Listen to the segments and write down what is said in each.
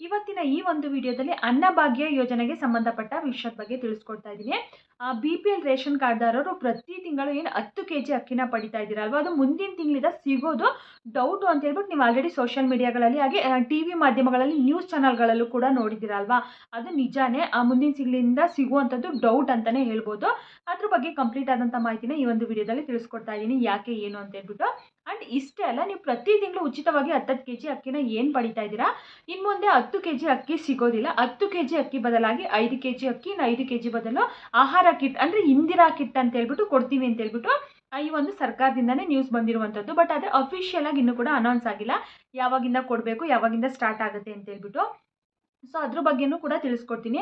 ಇವತ್ತಿನ ಈ ಒಂದು ವಿಡಿಯೋದಲ್ಲಿ ಅನ್ನಭಾಗ್ಯ ಯೋಜನೆಗೆ ಸಂಬಂಧಪಟ್ಟ ವಿಷಯದ ಬಗ್ಗೆ ತಿಳಿಸ್ಕೊಡ್ತಾ ಇದ್ದೀನಿ. ಬಿ ಪಿ ಎಲ್ ರೇಷನ್ ಕಾರ್ಡ್ದಾರರು ಪ್ರತಿ ತಿಂಗಳು ಏನು ಹತ್ತು ಕೆ ಜಿ ಅಕ್ಕಿನ ಪಡಿತಾ ಇದ್ದೀರಾ ಅಲ್ವಾ? ಅದು ಮುಂದಿನ ತಿಂಗಳಿಂದ ಸಿಗೋದು ಡೌಟು ಅಂತ ಹೇಳ್ಬಿಟ್ಟು ನೀವು ಆಲ್ರೆಡಿ ಸೋಷಿಯಲ್ ಮೀಡಿಯಾಗಳಲ್ಲಿ ಹಾಗೆ ಟಿ ವಿ ಮಾಧ್ಯಮಗಳಲ್ಲಿ ನ್ಯೂಸ್ ಚಾನಲ್ಗಳಲ್ಲೂ ಕೂಡ ನೋಡಿದ್ದೀರಲ್ವಾ ಅದು ನಿಜಾನೇ, ಆ, ಮುಂದಿನ ತಿಂಗಳಿಂದ ಸಿಗುವಂಥದ್ದು ಡೌಟ್ ಅಂತಲೇ ಹೇಳ್ಬೋದು. ಅದ್ರ ಬಗ್ಗೆ ಕಂಪ್ಲೀಟ್ ಆದಂಥ ಮಾಹಿತಿನ ಈ ಒಂದು ವಿಡಿಯೋದಲ್ಲಿ ತಿಳಿಸ್ಕೊಡ್ತಾ ಇದ್ದೀನಿ. ಯಾಕೆ, ಏನು ಅಂತ ಹೇಳ್ಬಿಟ್ಟು. ಆ್ಯಂಡ್ ಇಷ್ಟೇ ಅಲ್ಲ, ನೀವು ಪ್ರತಿ ತಿಂಗಳು ಉಚಿತವಾಗಿ ಹತ್ತತ್ತು ಕೆ ಜಿ ಅಕ್ಕಿನ ಏನು ಪಡಿತಾ ಇದ್ದೀರಾ? ಇನ್ನು ಮುಂದೆ ಹತ್ತು ಕೆ ಜಿ ಅಕ್ಕಿ ಸಿಗೋದಿಲ್ಲ. ಹತ್ತು ಕೆ ಜಿ ಅಕ್ಕಿ ಬದಲಾಗಿ ಐದು ಕೆ ಜಿ ಅಕ್ಕಿ ಐದು ಕೆ ಜಿ ಬದಲು ಆಹಾರ ಕಿಟ್, ಅಂದರೆ ಇಂದಿರಾ ಕಿಟ್ ಅಂತ ಹೇಳ್ಬಿಟ್ಟು ಕೊಡ್ತೀವಿ ಅಂತ ಹೇಳ್ಬಿಟ್ಟು ಈ ಒಂದು ಸರ್ಕಾರದಿಂದನೇ ನ್ಯೂಸ್ ಬಂದಿರುವಂಥದ್ದು. ಬಟ್ ಆದರೆ ಅಫಿಷಿಯಲ್ ಆಗಿ ಇನ್ನೂ ಕೂಡ ಅನೌನ್ಸ್ ಆಗಿಲ್ಲ. ಯಾವಾಗಿಂದ ಕೊಡಬೇಕು, ಯಾವಾಗಿಂದ ಸ್ಟಾರ್ಟ್ ಆಗುತ್ತೆ ಅಂತ ಹೇಳ್ಬಿಟ್ಟು. ಸೊ ಅದ್ರ ಬಗ್ಗೆನೂ ಕೂಡ ತಿಳಿಸ್ಕೊಡ್ತೀನಿ.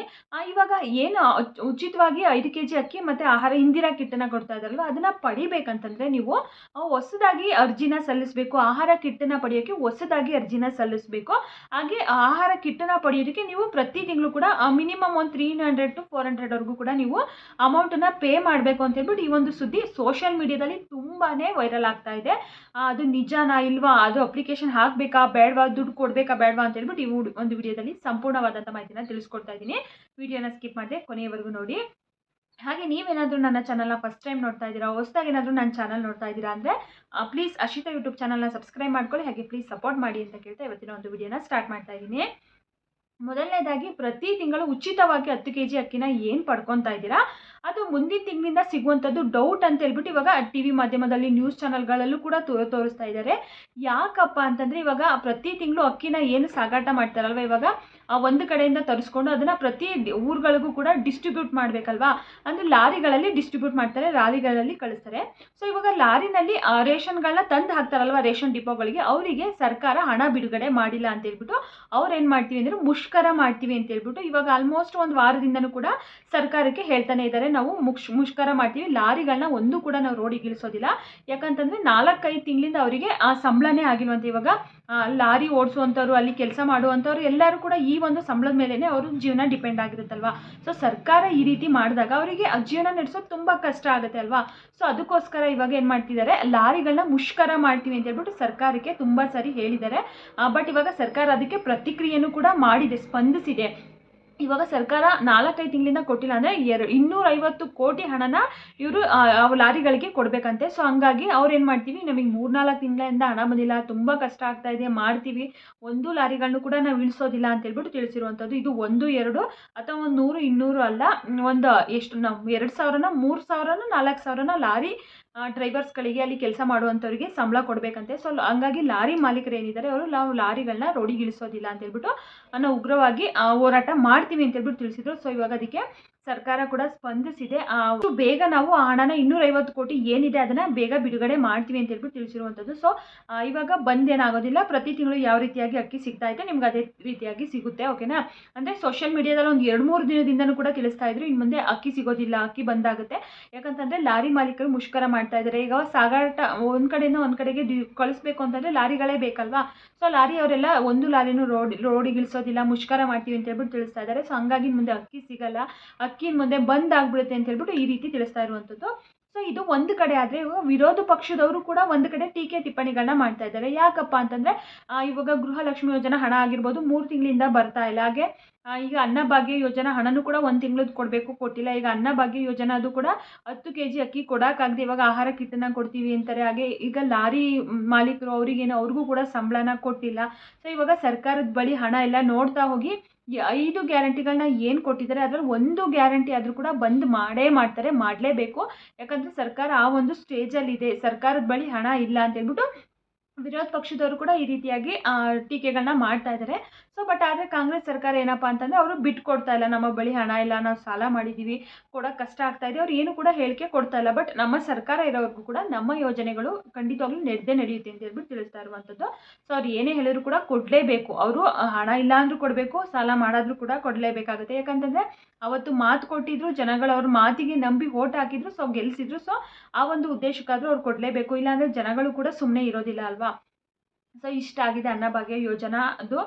ಇವಾಗ ಏನು ಉಚ್- ಉಚಿತವಾಗಿ ಐದು ಕೆ ಜಿ ಅಕ್ಕಿ ಮತ್ತು ಆಹಾರ ಇಂದಿರಾ ಕಿಟ್ಟನ್ನು ಕೊಡ್ತಾ ಇದ್ದಾರಲ್ವ, ಅದನ್ನು ಪಡಿಬೇಕಂತಂದರೆ ನೀವು ಹೊಸದಾಗಿ ಅರ್ಜಿನ ಸಲ್ಲಿಸಬೇಕು, ಆಹಾರ ಕಿಟ್ಟನ್ನು ಪಡೆಯೋಕ್ಕೆ ಹೊಸದಾಗಿ ಅರ್ಜಿನ ಸಲ್ಲಿಸಬೇಕು. ಹಾಗೆ ಆಹಾರ ಕಿಟ್ಟನ್ನು ಪಡೆಯೋದಕ್ಕೆ ನೀವು ಪ್ರತಿ ತಿಂಗಳು ಕೂಡ ಮಿನಿಮಮ್ ಒಂದು ತ್ರೀ ಹಂಡ್ರೆಡ್ ಟು ಫೋರ್ ಹಂಡ್ರೆಡ್ವರೆಗೂ ಕೂಡ ನೀವು ಅಮೌಂಟನ್ನು ಪೇ ಮಾಡಬೇಕು ಅಂತ ಹೇಳ್ಬಿಟ್ಟು ಈ ಒಂದು ಸುದ್ದಿ ಸೋಷಿಯಲ್ ಮೀಡಿಯಾದಲ್ಲಿ ತುಂಬಾ ವೈರಲ್ ಆಗ್ತಾ ಇದೆ. ಅದು ನಿಜನಾ ಇಲ್ವಾ, ಅದು ಅಪ್ಲಿಕೇಶನ್ ಹಾಕಬೇಕಾ, ಬೇಡವಾ, ದುಡ್ಡು ಕೊಡಬೇಕಾ, ಬೇಡವಾ ಅಂತ ಹೇಳ್ಬಿಟ್ಟು ಈ ಒಂದು ವಿಡಿಯೋದಲ್ಲಿ ಸಂಪೂರ್ಣವಾದಂಥ ಮಾಹಿತಿನ ತಿಳಿಸ್ಕೊಡ್ತಾ ಇದ್ದೀನಿ. ವಿಡಿಯೋನ ಸ್ಕಿಪ್ ಮಾಡಿದೆ ಕೊನೆಯವರೆಗೂ ನೋಡಿ. ಹಾಗೆ ನೀವೇನಾದರೂ ನನ್ನ ಚಾನಲ್ನ ಫಸ್ಟ್ ಟೈಮ್ ನೋಡ್ತಾ ಇದ್ದೀರಾ, ಹೊಸದಾಗಿ ಏನಾದರೂ ನನ್ನ ಚಾನಲ್ ನೋಡ್ತಾ ಇದ್ದೀರಾ ಅಂದರೆ ಪ್ಲೀಸ್ ಅಶಿತಾ ಯೂಟ್ಯೂಬ್ ಚಾನಲ್ನ ಸಬ್ಸ್ಕ್ರೈಬ್ ಮಾಡ್ಕೊಳ್ಳಿ, ಹಾಗೆ ಪ್ಲೀಸ್ ಸಪೋರ್ಟ್ ಮಾಡಿ ಅಂತ ಕೇಳ್ತಾ ಇವತ್ತಿನ ಒಂದು ವಿಡಿಯೋನ ಸ್ಟಾರ್ಟ್ ಮಾಡ್ತಾ ಇದ್ದೀನಿ. ಮೊದಲನೇದಾಗಿ ಪ್ರತಿ ತಿಂಗಳು ಉಚಿತವಾಗಿ ಹತ್ತು ಕೆ ಜಿ ಅಕ್ಕಿನ ಏನು ಪಡ್ಕೊತಾ ಇದ್ದೀರಾ, ಅದು ಮುಂದಿನ ತಿಂಗಳಿಂದ ಸಿಗುವಂಥದ್ದು ಡೌಟ್ ಅಂತ ಹೇಳ್ಬಿಟ್ಟು ಇವಾಗ ಟಿ ವಿ ಮಾಧ್ಯಮದಲ್ಲಿ ನ್ಯೂಸ್ ಚಾನಲ್ಗಳಲ್ಲೂ ಕೂಡ ತೋ, ತೋರಿಸ್ತಾ ಇದ್ದಾರೆ. ಯಾಕಪ್ಪ ಅಂತಂದರೆ ಇವಾಗ ಪ್ರತಿ ತಿಂಗಳು ಅಕ್ಕಿನ ಏನು ಸಾಗಾಟ ಮಾಡ್ತಾರಲ್ವ ಇವಾಗ ಒಂದು ಕಡೆಯಿಂದ ತರಿಸ್ಕೊಂಡು ಅದನ್ನು ಪ್ರತಿ ಊರುಗಳಿಗೂ ಕೂಡ ಡಿಸ್ಟ್ರಿಬ್ಯೂಟ್ ಮಾಡಬೇಕಲ್ವಾ? ಅಂದರೆ ಲಾರಿಗಳಲ್ಲಿ ಡಿಸ್ಟ್ರಿಬ್ಯೂಟ್ ಮಾಡ್ತಾರೆ ಲಾರಿಗಳಲ್ಲಿ ಕಳಿಸ್ತಾರೆ. ಸೊ ಇವಾಗ ಲಾರಿನಲ್ಲಿ ಆ ರೇಷನ್ಗಳನ್ನ ತಂದು ಹಾಕ್ತಾರಲ್ವ ರೇಷನ್ ಡಿಪೋಗಳಿಗೆ ಅವರಿಗೆ ಸರ್ಕಾರ ಹಣ ಬಿಡುಗಡೆ ಮಾಡಿಲ್ಲ ಅಂತ ಹೇಳ್ಬಿಟ್ಟು ಅವ್ರು ಮಾಡ್ತೀವಿ ಅಂದರೆ ಮುಷ್ಕರ ಮಾಡ್ತೀವಿ ಅಂತ ಹೇಳ್ಬಿಟ್ಟು ಇವಾಗ ಆಲ್ಮೋಸ್ಟ್ ಒಂದು ವಾರದಿಂದನೂ ಕೂಡ ಸರ್ಕಾರಕ್ಕೆ ಹೇಳ್ತಾನೆ ಇದ್ದಾರೆ ನಾವು ಮುಷ್ಕರ ಮಾಡ್ತೀವಿ. ಲಾರಿಗಳನ್ನ ಒಂದು ಕೂಡ ನಾವು ರೋಡಿಗೆ ಇಳಿಸೋದಿಲ್ಲ. ಯಾಕಂತಂದರೆ ನಾಲ್ಕೈದು ತಿಂಗಳಿಂದ ಅವರಿಗೆ ಆ ಸಂಬಳನೇ ಆಗಿಲ್ವಂತ ಇವಾಗ. ಆ, ಲಾರಿ ಓಡಿಸುವಂಥವ್ರು, ಅಲ್ಲಿ ಕೆಲಸ ಮಾಡುವಂಥವ್ರು ಎಲ್ಲರೂ ಕೂಡ ಈ ಒಂದು ಸಂಬಳದ ಮೇಲೇ ಅವ್ರ ಜೀವನ ಡಿಪೆಂಡ್ ಆಗಿರುತ್ತಲ್ವಾ? ಸೊ ಸರ್ಕಾರ ಈ ರೀತಿ ಮಾಡಿದಾಗ ಅವರಿಗೆ ಜೀವನ ನಡೆಸೋದು ತುಂಬ ಕಷ್ಟ ಆಗುತ್ತೆ ಅಲ್ವಾ? ಸೊ ಅದಕ್ಕೋಸ್ಕರ ಇವಾಗ ಏನು ಮಾಡ್ತಿದ್ದಾರೆ? ಲಾರಿಗಳನ್ನ ಮುಷ್ಕರ ಮಾಡ್ತೀವಿ ಅಂತ ಹೇಳ್ಬಿಟ್ಟು ಸರ್ಕಾರಕ್ಕೆ ತುಂಬ ಸರಿ ಹೇಳಿದ್ದಾರೆ. ಬಟ್ ಇವಾಗ ಸರ್ಕಾರ ಅದಕ್ಕೆ ಪ್ರತಿಕ್ರಿಯೆನೂ ಕೂಡ ಮಾಡಿದೆ, ಸ್ಪಂದಿಸಿದೆ. ಇವಾಗ ಸರ್ಕಾರ ನಾಲ್ಕೈದು ತಿಂಗಳಿಂದ ಕೊಟ್ಟಿಲ್ಲ ಅಂದರೆ ಎರಡು, ಇನ್ನೂರೈವತ್ತು ಕೋಟಿ ಹಣನ ಇವರು ಲಾರಿಗಳಿಗೆ ಕೊಡಬೇಕಂತೆ. ಸೊ ಹಂಗಾಗಿ ಅವ್ರು ಏನು ಮಾಡ್ತೀವಿ ನಮಗೆ ಮೂರ್ನಾಲ್ಕು ತಿಂಗಳಿಂದ ಹಣ ಬಂದಿಲ್ಲ, ತುಂಬ ಕಷ್ಟ ಆಗ್ತಾ ಇದೆ, ಮಾಡ್ತೀವಿ. ಒಂದು ಲಾರಿಗಳನ್ನು ಕೂಡ ನಾವು ಇಳಿಸೋದಿಲ್ಲ ಅಂತ ಹೇಳ್ಬಿಟ್ಟು ತಿಳಿಸಿರುವಂಥದ್ದು. ಇದು ಒಂದು, ಎರಡು, ಅಥವಾ ಒಂದು ನೂರು, ಇನ್ನೂರು ಅಲ್ಲ, ಒಂದು ಎಷ್ಟು, ನಾವು ಎರಡು ಸಾವಿರನ, ಮೂರು ಸಾವಿರನ, ನಾಲ್ಕು ಸಾವಿರನ ಲಾರಿ ಡ್ರೈವರ್ಸ್ಗಳಿಗೆ ಅಲ್ಲಿ ಕೆಲಸ ಮಾಡುವಂಥವ್ರಿಗೆ ಸಂಬಳ ಕೊಡಬೇಕಂತೆ. ಸೊ ಹಂಗಾಗಿ ಲಾರಿ ಮಾಲೀಕರು ಏನಿದ್ದಾರೆ, ಅವರು ನಾವು ಲಾರಿಗಳನ್ನ ರೋಡಿಗೆ ಇಳಿಸೋದಿಲ್ಲ ಅಂತ ಹೇಳ್ಬಿಟ್ಟು ನಾವು ಉಗ್ರವಾಗಿ ಹೋರಾಟ ಮಾಡ್ತೀವಿ ಅಂತ ಹೇಳ್ಬಿಟ್ಟು ತಿಳಿಸಿದ್ರು. ಸೊ ಇವಾಗ ಅದಕ್ಕೆ ಸರ್ಕಾರ ಕೂಡ ಸ್ಪಂದಿಸಿದೆ. ಬೇಗ ನಾವು ಆ ಹಣನ ಇನ್ನೂರೈವತ್ತು ಕೋಟಿ ಏನಿದೆ ಅದನ್ನು ಬೇಗ ಬಿಡುಗಡೆ ಮಾಡ್ತೀವಿ ಅಂತ ಹೇಳ್ಬಿಟ್ಟು ತಿಳಿಸಿರುವಂಥದ್ದು ಸೊ ಇವಾಗ ಬಂದೇನಾಗೋದಿಲ್ಲ. ಪ್ರತಿ ತಿಂಗಳು ಯಾವ ರೀತಿಯಾಗಿ ಅಕ್ಕಿ ಸಿಗ್ತಾ ಇದೆ ನಿಮ್ಗೆ ಅದೇ ರೀತಿಯಾಗಿ ಸಿಗುತ್ತೆ ಓಕೆನಾ ಅಂದರೆ ಸೋಷಿಯಲ್ ಮೀಡಿಯಾದಲ್ಲಿ ಒಂದು ಎರಡು ಮೂರು ದಿನದಿಂದನೂ ಕೂಡ ತಿಳಿಸ್ತಾ ಇದ್ರು ಇನ್ನು ಮುಂದೆ ಅಕ್ಕಿ ಸಿಗೋದಿಲ್ಲ, ಅಕ್ಕಿ ಬಂದಾಗುತ್ತೆ. ಯಾಕಂತಂದರೆ ಲಾರಿ ಮಾಲೀಕರು ಮುಷ್ಕರ ಮಾಡ್ತಾ ಇದ್ದಾರೆ ಈಗ ಸಾಗಾಟ ಒಂದು ಕಡೆಯಿಂದ ಒಂದು ಕಡೆಗೆ ಕಳಿಸ್ಬೇಕು ಅಂತಂದರೆ ಲಾರಿಗಳೇ ಬೇಕಲ್ವಾ? ಸೊ ಲಾರಿ ಅವರೆಲ್ಲ ಒಂದು ಲಾರಿನೂ ರೋಡ್ ರೋಡಿಗೆ ಇಳಿಸೋದಿಲ್ಲ ಮುಷ್ಕರ ಮಾಡ್ತೀವಿ ಅಂತ ಹೇಳ್ಬಿಟ್ಟು ತಿಳಿಸ್ತಾ ಇದ್ದಾರೆ ಸೊ ಹಂಗಾಗಿ ಮುಂದೆ ಅಕ್ಕಿ ಸಿಗಲ್ಲ. ಅಕ್ಕಿ ಮುಂದೆ ಬಂದ್ ಆಗ್ಬಿಡುತ್ತೆ ಅಂತ ಹೇಳ್ಬಿಟ್ಟು ಈ ರೀತಿ ತಿಳಿಸ್ತಾ ಇರುವಂಥದ್ದು. ಸೊ ಇದು ಒಂದು ಕಡೆ ಆದರೆ ಇವಾಗ ವಿರೋಧ ಪಕ್ಷದವರು ಕೂಡ ಒಂದು ಕಡೆ ಟೀಕೆ ಟಿಪ್ಪಣಿಗಳನ್ನ ಮಾಡ್ತಾ ಇದ್ದಾರೆ. ಯಾಕಪ್ಪ ಅಂತಂದರೆ ಇವಾಗ ಗೃಹಲಕ್ಷ್ಮಿ ಯೋಜನಾ ಹಣ ಆಗಿರ್ಬೋದು ಮೂರು ತಿಂಗಳಿಂದ ಬರ್ತಾ ಇಲ್ಲ. ಹಾಗೆ ಈಗ ಅನ್ನಭಾಗ್ಯ ಯೋಜನಾ ಹಣನೂ ಕೂಡ ಒಂದು ತಿಂಗಳದ್ದು ಕೊಡಬೇಕು, ಕೊಟ್ಟಿಲ್ಲ. ಈಗ ಅನ್ನಭಾಗ್ಯ ಯೋಜನಾ ಅದು ಕೂಡ ಹತ್ತು ಕೆ ಜಿ ಅಕ್ಕಿ ಕೊಡೋಕ್ಕಾಗದೆ ಇವಾಗ ಆಹಾರ ಕಿಟ್ಟನ್ನು ಕೊಡ್ತೀವಿ ಅಂತಾರೆ. ಹಾಗೆ ಈಗ ಲಾರಿ ಮಾಲೀಕರು ಅವರಿಗೇನು, ಅವ್ರಿಗೂ ಕೂಡ ಸಂಬಳನ ಕೊಟ್ಟಿಲ್ಲ. ಸೊ ಇವಾಗ ಸರ್ಕಾರದ ಬಳಿ ಹಣ ಎಲ್ಲ ನೋಡ್ತಾ ಹೋಗಿ ಐದು ಗ್ಯಾರಂಟಿಗಳನ್ನ ಏನು ಕೊಟ್ಟಿದ್ದಾರೆ, ಅದರಲ್ಲಿ ಒಂದು ಗ್ಯಾರಂಟಿ ಆದರೂ ಕೂಡ ಬಂದ್ ಮಾಡೇ ಮಾಡ್ತಾರೆ, ಮಾಡಲೇಬೇಕು. ಯಾಕಂದರೆ ಸರ್ಕಾರ ಆ ಒಂದು ಸ್ಟೇಜಲ್ಲಿದೆ, ಸರ್ಕಾರದ ಬಳಿ ಹಣ ಇಲ್ಲ ಅಂತ ಹೇಳ್ಬಿಟ್ಟು ವಿರೋಧ ಪಕ್ಷದವರು ಕೂಡ ಈ ರೀತಿಯಾಗಿ ಟೀಕೆಗಳನ್ನ ಮಾಡ್ತಾ ಇದ್ದಾರೆ. ಸೊ ಬಟ್ ಆದರೆ ಕಾಂಗ್ರೆಸ್ ಸರ್ಕಾರ ಏನಪ್ಪ ಅಂತಂದರೆ ಅವರು ಬಿಟ್ಕೊಡ್ತಾ ಇಲ್ಲ. ನಮ್ಮ ಬಳಿ ಹಣ ಇಲ್ಲ, ನಾವು ಸಾಲ ಮಾಡಿದ್ದೀವಿ ಕೊಡೋಕೆ ಕಷ್ಟ ಆಗ್ತಾ ಇದೆ, ಅವ್ರು ಏನು ಕೂಡ ಹೇಳಿಕೆ ಕೊಡ್ತಾ ಇಲ್ಲ. ಬಟ್ ನಮ್ಮ ಸರ್ಕಾರ ಇರೋವರೆಗೂ ಕೂಡ ನಮ್ಮ ಯೋಜನೆಗಳು ಖಂಡಿತವಾಗ್ಲೂ ನಡೆದೇ ನಡೆಯುತ್ತೆ ಅಂತ ಹೇಳ್ಬಿಟ್ಟು ತಿಳಿಸ್ತಾ ಇರುವಂಥದ್ದು. ಸೊ ಅವ್ರು ಏನೇ ಹೇಳಿದ್ರು ಕೂಡ ಕೊಡಲೇಬೇಕು. ಅವರು ಹಣ ಇಲ್ಲ ಅಂದರೂ ಕೊಡಬೇಕು, ಸಾಲ ಮಾಡಾದರೂ ಕೂಡ ಕೊಡಲೇಬೇಕಾಗುತ್ತೆ. ಯಾಕಂತಂದರೆ ಅವತ್ತು ಮಾತು ಕೊಟ್ಟಿದ್ರು, ಜನಗಳು ಅವ್ರ ಮಾತಿಗೆ ನಂಬಿ ಓಟ್ ಹಾಕಿದ್ರು, ಸೊ ಗೆಲ್ಸಿದ್ರು. ಸೊ ಆ ಒಂದು ಉದ್ದೇಶಕ್ಕಾದರೂ ಅವ್ರು ಕೊಡಲೇಬೇಕು. ಇಲ್ಲಾಂದರೆ ಜನಗಳು ಕೂಡ ಸುಮ್ಮನೆ ಇರೋದಿಲ್ಲ ಅಲ್ವಾ? ಸೊ, ಇಷ್ಟ ಆಗಿದೆ ಅನ್ನಭಾಗ್ಯ ಯೋಜನಾ ಅದು.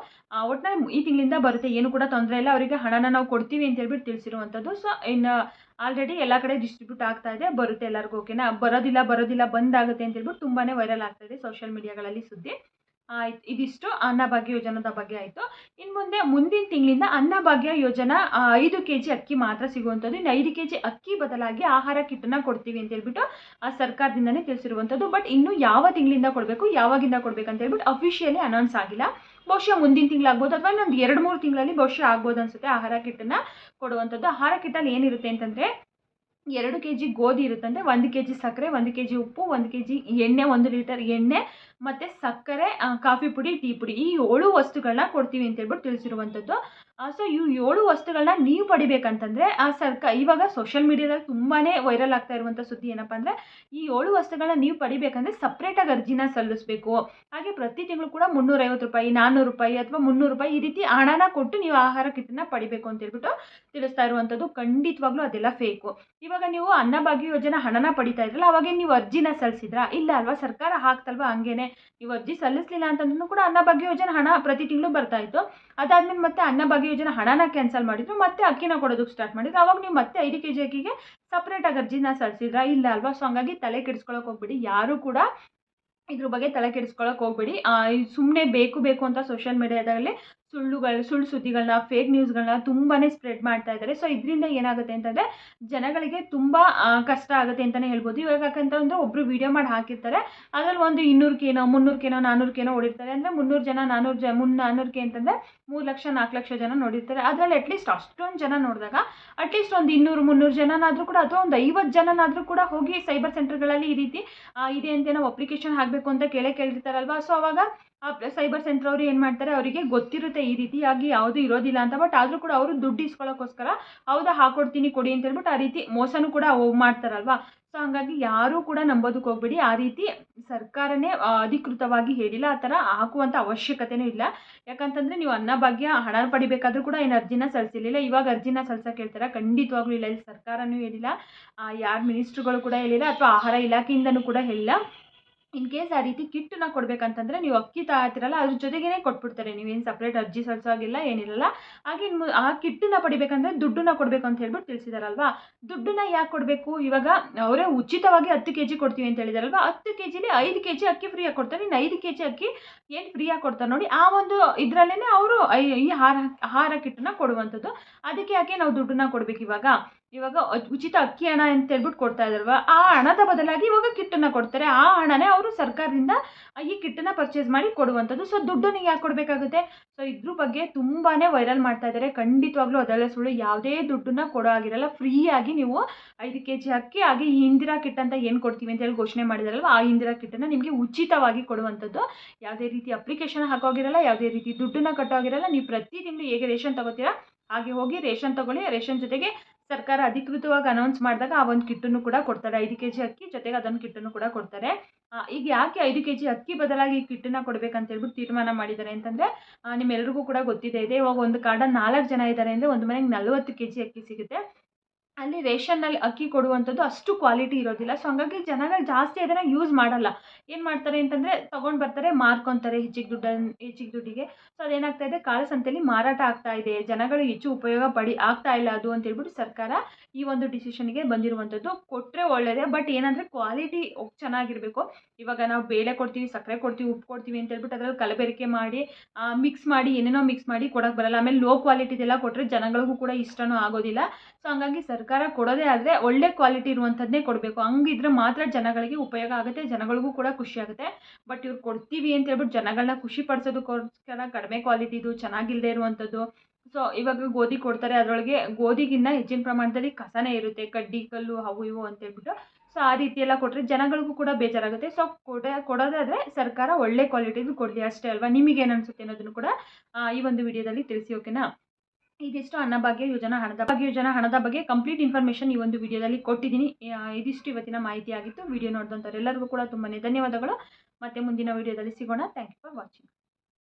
ಒಟ್ನಲ್ಲಿ ಈ ತಿಂಗಳಿಂದ ಬರುತ್ತೆ, ಏನು ಕೂಡ ತೊಂದರೆ ಇಲ್ಲ. ಅವರಿಗೆ ಹಣನ ನಾವು ಕೊಡ್ತೀವಿ ಅಂತ ಹೇಳ್ಬಿಟ್ಟು ತಿಳಿಸಿರುವಂಥದ್ದು. ಸೊ, ಇನ್ನು ಆಲ್ರೆಡಿ ಎಲ್ಲ ಕಡೆ ಡಿಸ್ಟ್ರಿಬ್ಯೂಟ್ ಆಗ್ತಾ ಇದೆ. ಬರುತ್ತೆ ಎಲ್ಲರಿಗೂ ಓಕೆನಾ ಬರೋದಿಲ್ಲ ಬರೋದಿಲ್ಲ, ಬಂದಾಗುತ್ತೆ ಅಂತ ಹೇಳ್ಬಿಟ್ಟು ತುಂಬಾ ವೈರಲ್ ಆಗ್ತಾ ಇದೆ ಸೋಷಿಯಲ್ ಮೀಡಿಯಾಗಳಲ್ಲಿ ಸುದ್ದಿ. ಇದಿಷ್ಟು ಅನ್ನಭಾಗ್ಯ ಯೋಜನದ ಬಗ್ಗೆ ಆಯಿತು. ಇನ್ನು ಮುಂದೆ ಮುಂದಿನ ತಿಂಗಳಿಂದ ಅನ್ನಭಾಗ್ಯ ಯೋಜನಾ ಐದು ಕೆ ಜಿ ಅಕ್ಕಿ ಮಾತ್ರ ಸಿಗುವಂಥದ್ದು. ಇನ್ನು ಐದು ಕೆ ಜಿ ಅಕ್ಕಿ ಬದಲಾಗಿ ಆಹಾರ ಕಿಟ್ಟನ್ನು ಕೊಡ್ತೀವಿ ಅಂತ ಹೇಳ್ಬಿಟ್ಟು ಆ ಸರ್ಕಾರದಿಂದನೇ ತಿಳಿಸಿರುವಂಥದ್ದು. ಬಟ್ ಇನ್ನು ಯಾವ ತಿಂಗಳಿಂದ ಕೊಡಬೇಕು, ಯಾವಾಗಿಂದ ಕೊಡಬೇಕು ಅಂತ ಹೇಳ್ಬಿಟ್ಟು ಅಫಿಷಿಯಲಿ ಅನೌನ್ಸ್ ಆಗಿಲ್ಲ. ಬಹುಶಃ ಮುಂದಿನ ತಿಂಗಳಾಗ್ಬೋದು ಅಥವಾ ಇನ್ನೊಂದು ಎರಡು ಮೂರು ತಿಂಗಳಲ್ಲಿ ಬಹುಶಃ ಆಗ್ಬೋದು ಅನ್ಸುತ್ತೆ ಆಹಾರ ಕಿಟ್ಟನ್ನು ಕೊಡುವಂಥದ್ದು. ಆಹಾರ ಕಿಟ್ಟಲ್ಲಿ ಏನಿರುತ್ತೆ ಅಂತಂದರೆ ಎರಡು ಕೆ ಜಿ ಗೋಧಿ ಇರುತ್ತಂದರೆ ಒಂದು ಕೆ ಜಿ ಸಕ್ಕರೆ, ಒಂದು ಕೆ ಜಿ ಉಪ್ಪು, ಒಂದು ಕೆ ಜಿ ಎಣ್ಣೆ, ಒಂದು ಲೀಟರ್ ಎಣ್ಣೆ, ಮತ್ತು ಸಕ್ಕರೆ ಕಾಫಿ ಪುಡಿ, ಟೀ ಪುಡಿ ಈ ಏಳು ವಸ್ತುಗಳನ್ನ ಕೊಡ್ತೀವಿ ಅಂತ ಹೇಳ್ಬಿಟ್ಟು ತಿಳಿಸಿರುವಂಥದ್ದು. ಸೊ ಇವು ಏಳು ವಸ್ತುಗಳನ್ನ ನೀವು ಪಡಿಬೇಕಂತಂದರೆ ಆ ಸರ್ಕ, ಇವಾಗ ಸೋಷಿಯಲ್ ಮೀಡಿಯಾದಲ್ಲಿ ತುಂಬಾ ವೈರಲ್ ಆಗ್ತಾ ಇರುವಂಥ ಸುದ್ದಿ ಏನಪ್ಪ ಅಂದರೆ, ಈ ಏಳು ವಸ್ತುಗಳನ್ನ ನೀವು ಪಡಿಬೇಕಂದ್ರೆ ಸಪ್ರೇಟಾಗಿ ಅರ್ಜಿನ ಸಲ್ಲಿಸಬೇಕು. ಹಾಗೆ ಪ್ರತಿ ತಿಂಗಳು ಕೂಡ ಮುನ್ನೂರೈವತ್ತು ರೂಪಾಯಿ ನಾನ್ನೂರು ರೂಪಾಯಿ ಅಥವಾ ಮುನ್ನೂರು ರೂಪಾಯಿ ಈ ರೀತಿ ಹಣನ ಕೊಟ್ಟು ನೀವು ಆಹಾರ ಕಿಟ್ನ ಪಡಿಬೇಕು ಅಂತ ಹೇಳ್ಬಿಟ್ಟು ತಿಳಿಸ್ತಾ ಇರುವಂಥದ್ದು ಖಂಡಿತವಾಗ್ಲೂ ಅದೆಲ್ಲ ಫೇಕು ಇವಾಗ ನೀವು ಅನ್ನಭಾಗ್ಯ ಯೋಜನೆ ಹಣನ ಪಡಿತಾ ಇದ್ರಲ್ಲ ಅವಾಗ ನೀವು ಅರ್ಜಿನ ಸಲ್ಲಿಸಿದ್ರಾ? ಇಲ್ಲ ಅಲ್ವಾ? ಸರ್ಕಾರ ಹಾಕ್ತಲ್ವಾ ಹಂಗೇನೆ? ನೀವು ಅರ್ಜಿ ಸಲ್ಲಿಸಲಿಲ್ಲ ಅಂತಂದ್ರೂ ಕೂಡ ಅನ್ನಭಾಗ್ಯ ಯೋಜನೆ ಹಣ ಪ್ರತಿ ತಿಂಗಳು ಬರ್ತಾ ಇತ್ತು. ಅದಾದ್ಮೇಲೆ ಮತ್ತೆ ಅನ್ನಭಾಗ್ಯ ಯೋಜನೆ ಹಣನ ಕ್ಯಾನ್ಸಲ್ ಮಾಡಿದ್ರು, ಮತ್ತೆ ಅಕ್ಕಿನ ಕೊಡೋದಕ್ಕೆ ಸ್ಟಾರ್ಟ್ ಮಾಡಿದ್ರು. ಅವಾಗ ನೀವು ಮತ್ತೆ ಐದು ಕೆ ಜಿ ಅಕ್ಕಿಗೆ ಸಪ್ರೇಟಾಗಿ ಅರ್ಜಿನ ಸಲ್ಲಿಸಿದ್ರಾ ಇಲ್ಲ ಅಲ್ವಾ? ಸೊ ಹಂಗಾಗಿ ತಲೆ ಕೆಡಿಸ್ಕೊಳಕ್ ಹೋಗ್ಬಿಡಿ. ಯಾರು ಕೂಡ ಇದ್ರ ಬಗ್ಗೆ ತಲೆ ಕೆಡಿಸ್ಕೊಳಕ್ ಹೋಗ್ಬೇಡಿ. ಸುಮ್ಮನೆ ಬೇಕು ಬೇಕು ಅಂತ ಸೋಷಿಯಲ್ ಮೀಡಿಯಾದಲ್ಲಿ ಸುಳ್ಳುಗಳು, ಸುಳ್ಳು ಸುದ್ದಿಗಳನ್ನ ಫೇಕ್ ನ್ಯೂಸ್ಗಳನ್ನ ತುಂಬಾ ಸ್ಪ್ರೆಡ್ ಮಾಡ್ತಾ ಇದ್ದಾರೆ ಸೊ ಇದರಿಂದ ಏನಾಗುತ್ತೆ ಅಂತಂದರೆ ಜನಗಳಿಗೆ ತುಂಬ ಕಷ್ಟ ಆಗುತ್ತೆ ಅಂತಲೇ ಹೇಳ್ಬೋದು. ಇವಾಗ ಯಾಕಂತಂದರೆ ಒಬ್ಬರು ವೀಡಿಯೋ ಮಾಡಿ ಹಾಕಿರ್ತಾರೆ. ಅದರಲ್ಲಿ ಒಂದು ಇನ್ನೂರಕ್ಕೇನೋ ಮುನ್ನೂರಕ್ಕೇನೋ ನಾನ್ನೂರಕ್ಕೇನೋ ಹೊಡಿರ್ತಾರೆ ಅಂದರೆ ಮುನ್ನೂರು ಜನ ನಾನ್ನೂರು ಜ, ಮುನ್ ನಾನ್ನೂರಕ್ಕೆ ಅಂತಂದರೆ ಮೂರು ಲಕ್ಷ, ನಾಲ್ಕು ಲಕ್ಷ ಜನ ನೋಡಿರ್ತಾರೆ. ಅದರಲ್ಲಿ ಅಟ್ಲೀಸ್ಟ್ ಅಷ್ಟೊಂದು ಜನ ನೋಡಿದಾಗ ಅಟ್ಲೀಸ್ಟ್ ಒಂದು ಇನ್ನೂರು, ಮುನ್ನೂರು ಜನನಾದರೂ ಕೂಡ ಅಥವಾ ಒಂದು ಐವತ್ತು ಜನನಾದರೂ ಕೂಡ ಹೋಗಿ ಸೈಬರ್ ಸೆಂಟರ್ಗಳಲ್ಲಿ ಈ ರೀತಿ ಇದೆ ಅಂತ ನಾವು ಅಪ್ಲಿಕೇಶನ್ ಹಾಕಬೇಕು ಅಂತ ಕೇಳೇ ಕೇಳಿರ್ತಾರಲ್ವಾ? ಸೊ ಅವಾಗ ಆ ಸೈಬರ್ ಸೆಂಟರ್ ಅವರು ಏನು ಮಾಡ್ತಾರೆ, ಅವರಿಗೆ ಗೊತ್ತಿರುತ್ತೆ ಈ ರೀತಿಯಾಗಿ ಯಾವುದು ಇರೋದಿಲ್ಲ ಅಂತ ಬಟ್ ಆದರೂ ಕೂಡ ಅವರು ದುಡ್ಡು ಇಸ್ಕೊಳ್ಳೋಕ್ಕೋಸ್ಕರ ಹೌದಾ ಹಾಕೊಡ್ತೀನಿ ಕೊಡಿ ಅಂತ ಹೇಳ್ಬಿಟ್ಟು ಆ ರೀತಿ ಮೋಸನೂ ಕೂಡ ಮಾಡ್ತಾರಲ್ವಾ? ಸೊ ಹಾಗಾಗಿ ಯಾರೂ ಕೂಡ ನಂಬೋದಕ್ಕೆ ಹೋಗ್ಬೇಡಿ. ಆ ರೀತಿ ಸರ್ಕಾರನೇ ಅಧಿಕೃತವಾಗಿ ಹೇಳಿಲ್ಲ, ಆ ಥರ ಹಾಕುವಂಥ ಅವಶ್ಯಕತೆನೂ ಇಲ್ಲ. ಯಾಕಂತಂದರೆ ನೀವು ಅನ್ನಭಾಗ್ಯ ಹಣ ಪಡಿಬೇಕಾದ್ರೂ ಕೂಡ ಏನು ಅರ್ಜಿನ ಸಲ್ಲಿಸಿರಲಿಲ್ಲ. ಇವಾಗ ಅರ್ಜಿನ ಸಲ್ಸಕ್ಕೆ ಹೇಳ್ತಾರೆ. ಖಂಡಿತವಾಗ್ಲೂ ಇಲ್ಲ. ಇಲ್ಲಿ ಸರ್ಕಾರನೂ ಹೇಳಿಲ್ಲ. ಯಾರು ಮಿನಿಸ್ಟ್ರುಗಳು ಕೂಡ ಹೇಳಿಲ್ಲ, ಅಥವಾ ಆಹಾರ ಇಲಾಖೆಯಿಂದನೂ ಕೂಡ ಹೇಳಿಲ್ಲ. ಇನ್ ಕೇಸ್ ಆ ರೀತಿ ಕಿಟ್ಟನ್ನ ಕೊಡಬೇಕಂತಂದರೆ ನೀವು ಅಕ್ಕಿ ತಗೋತಿರಲ್ಲ ಅದ್ರ ಜೊತೆಗೇ ಕೊಟ್ಬಿಡ್ತಾರೆ. ನೀವೇನು ಸಪ್ರೇಟ್ ಅರ್ಜಿ ಸಲ್ಲಿಸೋಗಿಲ್ಲ ಏನಿರಲ್ಲ ಹಾಗೆ ಆ ಕಿಟ್ಟನ್ನ ಪಡಿಬೇಕಂದ್ರೆ ದುಡ್ಡನ್ನ ಕೊಡಬೇಕು ಅಂತ ಹೇಳ್ಬಿಟ್ಟು ತಿಳಿಸಿದಾರಲ್ವಾ? ದುಡ್ಡನ್ನ ಯಾಕೆ ಕೊಡಬೇಕು? ಇವಾಗ ಅವರೇ ಉಚಿತವಾಗಿ ಹತ್ತು ಕೆ ಜಿ ಕೊಡ್ತೀವಿ ಅಂತ ಹೇಳಿದಾರಲ್ವಾ? ಹತ್ತು ಕೆ ಜಿಲಿ ಐದು ಕೆ ಜಿ ಅಕ್ಕಿ ಫ್ರೀಯಾಗಿ ಕೊಡ್ತಾರೆ. ಇನ್ನು ಐದು ಕೆ ಜಿ ಅಕ್ಕಿ ಏನು ಫ್ರೀಯಾಗಿ ಕೊಡ್ತಾರೆ ನೋಡಿ, ಆ ಒಂದು ಇದರಲ್ಲೇ ಅವರು ಈ ಆಹಾರ ಆಹಾರ ಕಿಟ್ಟನ್ನ ಕೊಡುವಂಥದ್ದು. ಅದಕ್ಕೆ ಯಾಕೆ ನಾವು ದುಡ್ಡನ್ನ ಕೊಡಬೇಕು ಇವಾಗ? ಇವಾಗ ಉಚಿತ ಅಕ್ಕಿ ಹಣ ಅಂತ ಹೇಳ್ಬಿಟ್ಟು ಕೊಡ್ತಾ ಇದ್ದಾರಲ್ವ ಆ ಹಣದ ಬದಲಾಗಿ ಇವಾಗ ಕಿಟ್ಟನ್ನು ಕೊಡ್ತಾರೆ. ಆ ಹಣನೇ ಅವರು ಸರ್ಕಾರದಿಂದ ಈ ಕಿಟ್ಟನ್ನು ಪರ್ಚೇಸ್ ಮಾಡಿ ಕೊಡುವಂಥದ್ದು. ಸೊ ದುಡ್ಡನ್ನು ಯಾಕೆ ಕೊಡಬೇಕಾಗುತ್ತೆ? ಸೊ ಇದ್ರ ಬಗ್ಗೆ ತುಂಬಾ ವೈರಲ್ ಮಾಡ್ತಾ ಇದ್ದಾರೆ ಖಂಡಿತವಾಗ್ಲೂ ಅದೆಲ್ಲ ಸುಳ್ಳು. ಯಾವುದೇ ದುಡ್ಡನ್ನ ಕೊಡೋ ಆಗಿರಲ್ಲ ಫ್ರೀಯಾಗಿ ನೀವು ಐದು ಕೆ ಜಿ ಅಕ್ಕಿ, ಹಾಗೆ ಇಂದಿರಾ ಕಿಟ್ ಅಂತ ಏನು ಕೊಡ್ತೀವಿ ಅಂತ ಹೇಳಿ ಘೋಷಣೆ ಮಾಡಿದಾರಲ್ವ? ಆ ಇಂದಿರಾ ಕಿಟ್ಟನ್ನು ನಿಮಗೆ ಉಚಿತವಾಗಿ ಕೊಡುವಂಥದ್ದು. ಯಾವುದೇ ರೀತಿ ಅಪ್ಲಿಕೇಶನ್ ಹಾಕೋಗಿರಲ್ಲ ಯಾವುದೇ ರೀತಿ ದುಡ್ಡನ್ನ ಕಟ್ಟೋಗಿರಲ್ಲ ನೀವು ಪ್ರತಿ ತಿಂಗಳು ಹೇಗೆ ರೇಷನ್ ತಗೋತೀರಾ, ಹಾಗೆ ಹೋಗಿ ರೇಷನ್ ತಗೊಳ್ಳಿ. ರೇಷನ್ ಜೊತೆಗೆ ಸರ್ಕಾರ ಅಧಿಕೃತವಾಗಿ ಅನೌನ್ಸ್ ಮಾಡಿದಾಗ ಆ ಒಂದು ಕಿಟ್ಟನ್ನು ಕೂಡ ಕೊಡ್ತಾರೆ. ಐದು ಕೆ ಜಿ ಅಕ್ಕಿ ಜೊತೆಗೆ ಅದೊಂದು ಕಿಟ್ಟನ್ನು ಕೂಡ ಕೊಡ್ತಾರೆ. ಈಗ ಯಾಕೆ ಐದು ಕೆ ಜಿ ಅಕ್ಕಿ ಬದಲಾಗಿ ಈ ಕಿಟ್ಟನ್ನು ಕೊಡಬೇಕಂತ ಹೇಳ್ಬಿಟ್ಟು ತೀರ್ಮಾನ ಮಾಡಿದ್ದಾರೆ ಅಂತಂದರೆ ನಿಮ್ಮೆಲ್ರಿಗೂ ಕೂಡ ಗೊತ್ತಿದೆ. ಇದೆ ಇವಾಗ ಒಂದು ಕಾರ್ಡಲ್ಲಿ ನಾಲ್ಕು ಜನ ಇದ್ದಾರೆ ಅಂದರೆ ಒಂದು ಮನೆಗೆ ನಲವತ್ತು ಕೆ ಜಿ ಅಕ್ಕಿ ಸಿಗುತ್ತೆ. ಅಲ್ಲಿ ರೇಷನ್ನಲ್ಲಿ ಅಕ್ಕಿ ಕೊಡುವಂಥದ್ದು ಅಷ್ಟು ಕ್ವಾಲಿಟಿ ಇರೋದಿಲ್ಲ. ಸೊ ಹಂಗಾಗಿ ಜನಗಳು ಜಾಸ್ತಿ ಅದನ್ನು ಯೂಸ್ ಮಾಡಲ್ಲ. ಏನು ಮಾಡ್ತಾರೆ ಅಂತಂದರೆ ತೊಗೊಂಡು ಬರ್ತಾರೆ, ಮಾರ್ಕೊತಾರೆ ಹೆಚ್ಚಿಗೆ ದುಡ್ಡನ್ನು ಹೆಚ್ಚಿಗೆ ದುಡ್ಡಿಗೆ. ಸೊ ಅದೇನಾಗ್ತಾ ಇದೆ? ಕಾಳಸಂತೆಯಲ್ಲಿ ಮಾರಾಟ ಆಗ್ತಾ ಇದೆ. ಜನಗಳು ಹೆಚ್ಚು ಉಪಯೋಗ ಪಡಿ, ಆಗ್ತಾ ಇಲ್ಲ ಅದು ಅಂತ ಹೇಳ್ಬಿಟ್ಟು ಸರ್ಕಾರ ಈ ಒಂದು ಡಿಸಿಷನ್ಗೆ ಬಂದಿರುವಂಥದ್ದು ಕೊಟ್ಟರೆ ಒಳ್ಳೆಯದೇ ಬಟ್ ಏನಂದರೆ ಕ್ವಾಲಿಟಿ ಚೆನ್ನಾಗಿರಬೇಕು. ಇವಾಗ ನಾವು ಬೇಳೆ ಕೊಡ್ತೀವಿ, ಸಕ್ಕರೆ ಕೊಡ್ತೀವಿ, ಉಪ್ಪು ಕೊಡ್ತೀವಿ ಅಂತ ಹೇಳ್ಬಿಟ್ಟು ಅದ್ರಲ್ಲಿ ಕಲಬೆರಕೆ ಮಾಡಿ ಮಿಕ್ಸ್ ಮಾಡಿ, ಏನೇನೋ ಮಿಕ್ಸ್ ಮಾಡಿ ಕೊಡೋಕ್ಕೆ ಬರಲ್ಲ. ಆಮೇಲೆ ಲೋ ಕ್ವಾಲಿಟಿದೆಲ್ಲ ಕೊಟ್ಟರೆ ಜನಗಳಿಗೂ ಕೂಡ ಇಷ್ಟನೂ ಆಗೋದಿಲ್ಲ. ಸೊ ಹಂಗಾಗಿ ಸರ್ಕಾರ ಕೊಡೋದೇ ಆದರೆ ಒಳ್ಳೆ ಕ್ವಾಲಿಟಿ ಇರುವಂಥದ್ದೇ ಕೊಡಬೇಕು. ಹಂಗಿದ್ರೆ ಮಾತ್ರ ಜನಗಳಿಗೆ ಉಪಯೋಗ ಆಗುತ್ತೆ, ಜನಗಳಿಗೂ ಕೂಡ ಖುಷಿ ಆಗುತ್ತೆ. ಬಟ್ ಇವ್ರು ಕೊಡ್ತೀವಿ ಅಂತ ಹೇಳ್ಬಿಟ್ಟು ಜನಗಳನ್ನ ಖುಷಿ ಪಡಿಸೋದಕ್ಕೋಸ್ಕರ ಕಡಿಮೆ ಕ್ವಾಲಿಟಿದು ಚೆನ್ನಾಗಿಲ್ಲದೆ ಇರುವಂಥದ್ದು. ಸೊ ಇವಾಗ ಗೋಧಿ ಕೊಡ್ತಾರೆ, ಅದರೊಳಗೆ ಗೋಧಿಗಿನ್ನ ಹೆಚ್ಚಿನ ಪ್ರಮಾಣದಲ್ಲಿ ಕಸನೇ ಇರುತ್ತೆ, ಕಡ್ಡಿ, ಕಲ್ಲು, ಅವು ಇವು ಅಂತ ಹೇಳ್ಬಿಟ್ಟು. ಸೊ ಆ ರೀತಿ ಎಲ್ಲ ಕೊಟ್ಟರೆ ಜನಗಳಿಗೂ ಕೂಡ ಬೇಜಾರಾಗುತ್ತೆ. ಸೊ ಕೊಡ, ಕೊಡೋದಾದರೆ ಸರ್ಕಾರ ಒಳ್ಳೆ ಕ್ವಾಲಿಟಿದು ಕೊಡಲಿ ಅಷ್ಟೇ ಅಲ್ವಾ? ನಿಮಗೇನು ಅನಿಸುತ್ತೆ ಅನ್ನೋದನ್ನು ಕೂಡ ಈ ಒಂದು ವಿಡಿಯೋದಲ್ಲಿ ತಿಳಿಸಿ ಓಕೆನಾ ಇದಿಷ್ಟು ಅನ್ನಭಾಗ್ಯ ಯೋಜನಾ ಹಣದ ಭಾಗ್ಯ ಯೋಜನಾ ಹಣದ ಬಗ್ಗೆ ಕಂಪ್ಲೀಟ್ ಇನ್ಫಾರ್ಮೇಷನ್ ಈ ಒಂದು ವಿಡಿಯೋದಲ್ಲಿ ಕೊಟ್ಟಿದ್ದೀನಿ. ಇದಿಷ್ಟು ಇವತ್ತಿನ ಮಾಹಿತಿ ಆಗಿತ್ತು. ವಿಡಿಯೋ ನೋಡಿದಂಥವ್ರೆಲ್ಲರಿಗೂ ಕೂಡ ತುಂಬಾ ಧನ್ಯವಾದಗಳು. ಮತ್ತೆ ಮುಂದಿನ ವಿಡಿಯೋದಲ್ಲಿ ಸಿಗೋಣ. Thank you for watching